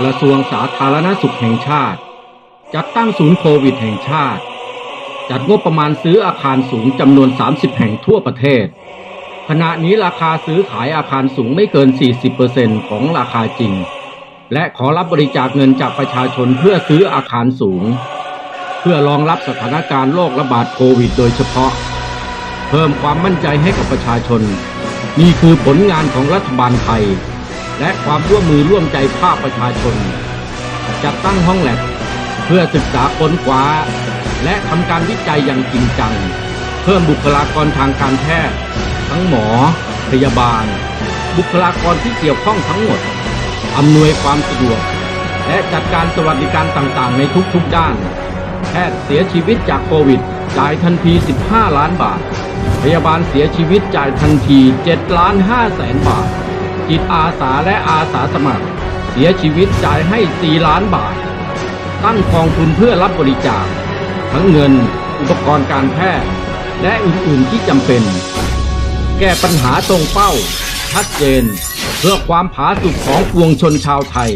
กระทรวงสาธารณสุขแห่งชาติ จัดตั้งศูนย์โควิดแห่งชาติ จัดงบประมาณซื้ออาคารสูงจำนวน 30 แห่งทั่วประเทศ ขณะนี้ราคาซื้อขายอาคารสูงไม่เกิน 40%ของราคาจริง และขอรับบริจาคเงินจากประชาชนเพื่อซื้ออาคารสูง เพื่อรองรับสถานการณ์โรคระบาดโควิด โดยเฉพาะ เพิ่มความมั่นใจให้กับประชาชน นี่คือผลงานของรัฐบาลไทย และความร่วมมือร่วมใจภาคประชาชน จัดตั้งห้องแลบเพื่อศึกษาค้นคว้า และทำการวิจัยอย่างจริงจัง เพิ่มบุคลากรทางการแพทย์ ทั้งหมอ พยาบาล บุคลากรที่เกี่ยวข้องทั้งหมดอำนวยความสะดวก และจัดการสวัสดิการต่างๆ ในทุกๆด้าน แพทย์เสียชีวิตจากโควิด จ่ายทันที 15 ล้านบาท พยาบาลเสียชีวิตจ่ายทันที 7 ล้าน5แสนบาท จิตอาสาและอาสาสมัคร เสียชีวิตจ่ายให้ 4 ล้านบาท ตั้งกองทุนเพื่อรับบริจาค ทั้งเงิน อุปกรณ์การแพทย์ และอื่นๆที่จำเป็น แก้ปัญหาตรงเป้าชัดเจน เพื่อความผาสุกของปวงชนชาวไทย